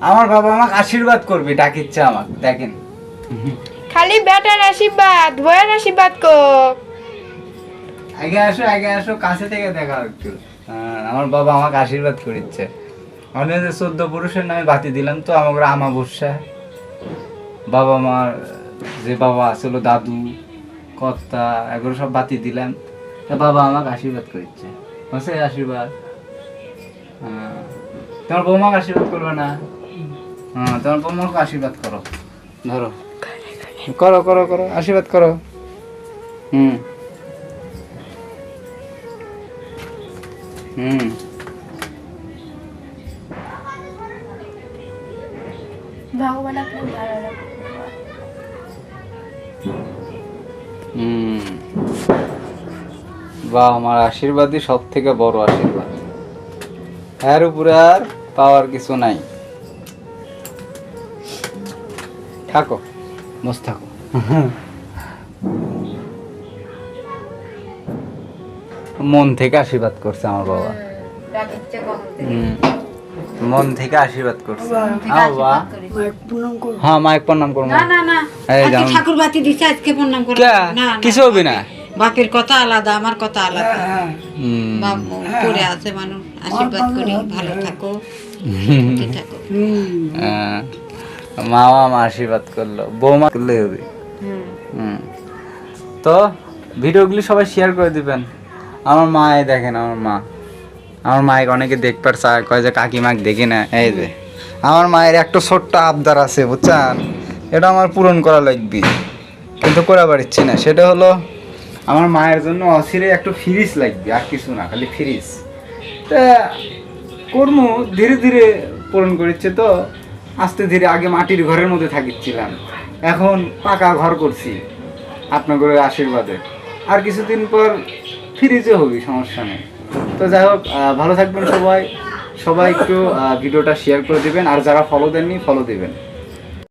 আমার বাবা আমাকে আশীর্বাদ করবে ডাকিচ্ছে আমাকে দেখেন। খালি বেটার আশীর্বাদ বয়ের আশীর্বাদ কো। আগে আসো আগে আসো কাছে থেকে দেখা একটু। হ্যাঁ, আমার বাবা আমাকে আশীর্বাদ করিচ্ছে। আমি যে চোদ্দ পুরুষের নামে বাতি দিলাম তো আমাকে আমাবস্যা। বাবা মার যে বাবা ছিল দাদু কর্তা এগুলো সব বাতি দিলাম। তা বাবা আমাকে আশীর্বাদ করিচ্ছে। হচ্ছে আশীর্বাদ। হ্যাঁ। তোমার বৌমাকে আশীর্বাদ করবে না? হ্যাঁ তোমার বৌমাকে আশীর্বাদ করো। ধরো। করো করো করো আশীর্বাদ করো। হুম। হুম। ভগবান আপনার ভালো হুম। বা আমার আশীর্বাদই সব থেকে বড় আশীর্বাদ। এর উপরে আর পাওয়ার কিছু নাই। থাকো বস থাকো। মন থেকে আশীর্বাদ করছে আমার বাবা। মন থেকে আশীর্বাদ করছে। হ্যাঁ হ্যাঁ মাইক প্রণাম করব না না না। এই আজকে ঠাকুর বাতি দিছে আজকে প্রণাম করে। কে? না না, কিছু হবে না? বাপের কথা আলাদা আমার কথা আলাদা। হুম। পড়ে আছে মানুষ। আশীর্বাদ করি ভালো থাকো থাকো। হ্যাঁ। মা আশীর্বাদ করল বৌমা করলে হবে। হুম। তো ভিডিওগুলি সবাই শেয়ার করে দিবেন। আমার মা এই দেখেন আমার মা। আমার মায়ের অনেকে দেখবার চায় কয় যে কাকিমাক দেখি না। এই যে। আমার মায়ের একটা ছোট্ট আবদার আছে বুঝছেন? এটা আমার পূরণ করা লাগবে। কিন্তু করে পারছি না। সেটা হলো আমার মায়ের জন্য অচিরে একটু ফ্রিজ লাগবে আর কিছু না খালি ফ্রিজ তা কর্ম ধীরে ধীরে পূরণ করেছে তো। আস্তে ধীরে আগে মাটির ঘরের মধ্যে থাকিছিলাম এখন পাকা ঘর করছি আপনাদের আশীর্বাদে। আর কিছুদিন পর ফ্রিজে হবি, সমস্যা নেই। তো যাই হোক ভালো থাকবেন সবাই। সবাই একটু ভিডিওটা শেয়ার করে দেবেন। আর যারা ফলো দেননি ফলো দিবেন।